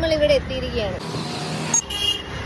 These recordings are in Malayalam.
നമ്മൾ ഇവിടെ എത്തിയിരിക്കുകയാണ്.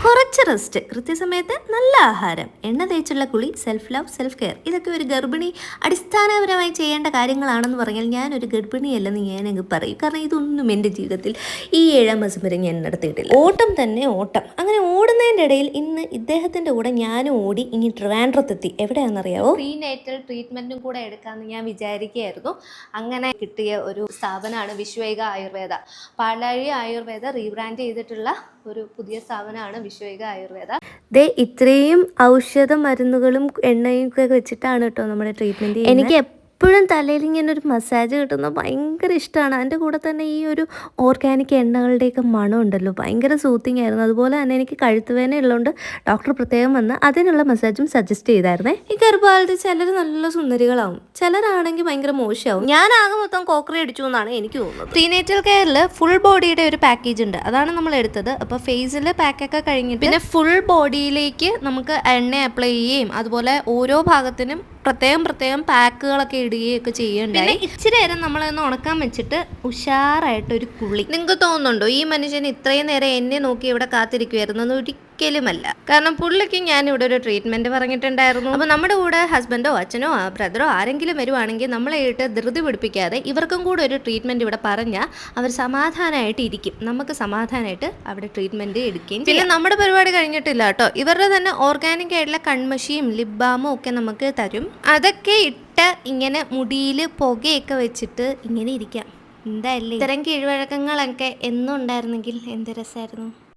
കുറച്ച് റെസ്റ്റ് കൃത്യസമയത്ത് നല്ല ആഹാരം എണ്ണ തേച്ചുള്ള കുളി സെൽഫ് ലവ് സെൽഫ് കെയർ ഇതൊക്കെ ഒരു ഗർഭിണി അടിസ്ഥാനപരമായി ചെയ്യേണ്ട കാര്യങ്ങളാണെന്ന് പറഞ്ഞാൽ ഞാനൊരു ഗർഭിണിയല്ലെന്ന് ഞാനങ്ങ് പറയും. കാരണം ഇതൊന്നും എന്റെ ജീവിതത്തിൽ ഈ ഏഴാം മാസം വരെ ഞാൻ നടത്തിയിട്ടില്ല. ഓട്ടം തന്നെ ഓട്ടം. അങ്ങനെ ഓടുന്നതിന്റെ ഇടയിൽ ഇന്ന് ഇദ്ദേഹത്തിന്റെ കൂടെ ഞാനും ഓടി ഇനി ട്രിവാൻഡ്രത്തെത്തി. എവിടെയാണെന്നറിയാവോ? പ്രീ നേറ്റൽ ട്രീറ്റ്മെന്റും കൂടെ എടുക്കാമെന്ന് ഞാൻ വിചാരിക്കുകയായിരുന്നു. അങ്ങനെ കിട്ടിയ ഒരു സ്ഥാപനമാണ് വിശ്വൈക ആയുർവേദ. പാലാഴി ആയുർവേദ റീബ്രാൻഡ് ചെയ്തിട്ടുള്ള ഒരു പുതിയ സ്ഥാപനമാണ് വിശ്വൈക ആയുർവേദ. ദേ ഇത്രയും ഔഷധ മരുന്നുകളും എണ്ണയും ഒക്കെ വെച്ചിട്ടാണ് കേട്ടോ നമ്മുടെ ട്രീറ്റ്മെന്റ് എനിക്ക് എപ്പോഴും തലയിൽ ഇങ്ങനെ ഒരു മസാജ് കിട്ടുന്നത് ഭയങ്കര ഇഷ്ടമാണ് അതിന്റെ കൂടെ തന്നെ ഈ ഒരു ഓർഗാനിക് എണ്ണകളുടെയൊക്കെ മണം ഉണ്ടല്ലോ ഭയങ്കര സൂത്തിങ് ആയിരുന്നു. അതുപോലെ തന്നെ എനിക്ക് കഴുത്തുവേന ഉള്ളതുകൊണ്ട് ഡോക്ടർ പ്രത്യേകം വന്ന് അതിനുള്ള മസാജും സജസ്റ്റ് ചെയ്തായിരുന്നേ. ഈ ഗർഭകാലത്ത് ചിലർ നല്ല സുന്ദരികളാവും. ചിലരാണെങ്കിൽ ഭയങ്കര മോശമാവും. ഞാൻ ആകെ മൊത്തം കോക്കറി അടിച്ചു എന്നാണ് എനിക്ക് തോന്നുന്നത്. പ്രീനേറ്റൽ കെയറിൽ ഫുൾ ബോഡിയുടെ ഒരു പാക്കേജ് ഉണ്ട്. അതാണ് നമ്മൾ എടുത്തത്. അപ്പോൾ ഫേസിൽ പാക്കൊക്കെ കഴിഞ്ഞിട്ട് പിന്നെ ഫുൾ ബോഡിയിലേക്ക് നമുക്ക് എണ്ണ അപ്ലൈ ചെയ്യുകയും അതുപോലെ ഓരോ ഭാഗത്തിനും പ്രത്യേകം പ്രത്യേകം പാക്കുകളൊക്കെ ഇടുകയും ഒക്കെ ചെയ്യുന്നുണ്ടായി ഇച്ചിരി നേരം നമ്മളൊന്ന് ഉണക്കാൻ വെച്ചിട്ട് ഉഷാറായിട്ട് ഒരു കുളി. നിങ്ങൾക്ക് തോന്നുന്നുണ്ടോ? ഈ മനുഷ്യൻ ഇത്രയും നേരം എന്നെ നോക്കി ഇവിടെ കാത്തിരിക്കുമായിരുന്നു എന്ന് ഒരിക്കലുമല്ല. കാരണം പുള്ളിക്ക് ഞാൻ ഇവിടെ ഒരു ട്രീറ്റ്മെന്റ് പറഞ്ഞിട്ടുണ്ടായിരുന്നു. അപ്പോൾ നമ്മുടെ കൂടെ ഹസ്ബൻഡോ അച്ഛനോ ബ്രദറോ ആരെങ്കിലും വരുവാണെങ്കിൽ നമ്മളെ ഇട്ട് ധൃതി പിടിപ്പിക്കാതെ ഇവർക്കും കൂടെ ഒരു ട്രീറ്റ്മെന്റ് ഇവിടെ പറഞ്ഞാൽ അവർ സമാധാനമായിട്ട് ഇരിക്കും. നമുക്ക് സമാധാനമായിട്ട് അവിടെ ട്രീറ്റ്മെന്റ് എടുക്കുകയും പിന്നെ നമ്മുടെ പരിപാടി കഴിഞ്ഞിട്ടില്ല കേട്ടോ. ഇവരുടെ തന്നെ ഓർഗാനിക് ആയിട്ടുള്ള കൺമഷിയും ലിപ് ബാമും ഒക്കെ നമുക്ക് തരും. അതൊക്കെ ഇട്ട് ഇങ്ങനെ മുടിയിൽ പുകയൊക്കെ വെച്ചിട്ട് ഇങ്ങനെ ഇരിക്കാം. എന്തായാലും ഇത്തരം കീഴ്വഴക്കങ്ങളൊക്കെ എന്നും ഉണ്ടായിരുന്നെങ്കിൽ എന്ത് രസമായിരുന്നു?